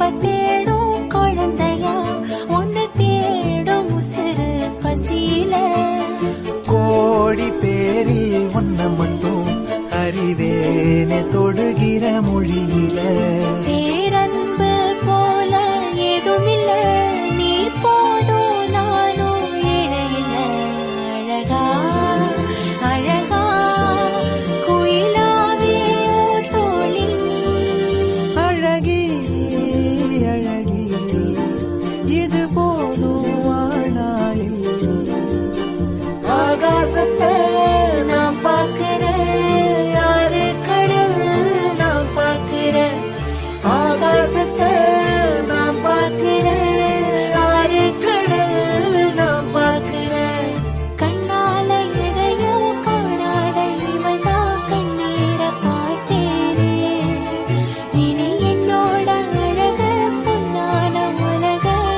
அப்ப தேடும் குழந்தையா? ஒன்னு தேடும் உசுறு பசியில. கோடி பேரில் ஒன்ன மட்டும் அறிவேனே தொடுகிற மொழியில. आगा ആകാശത്ത്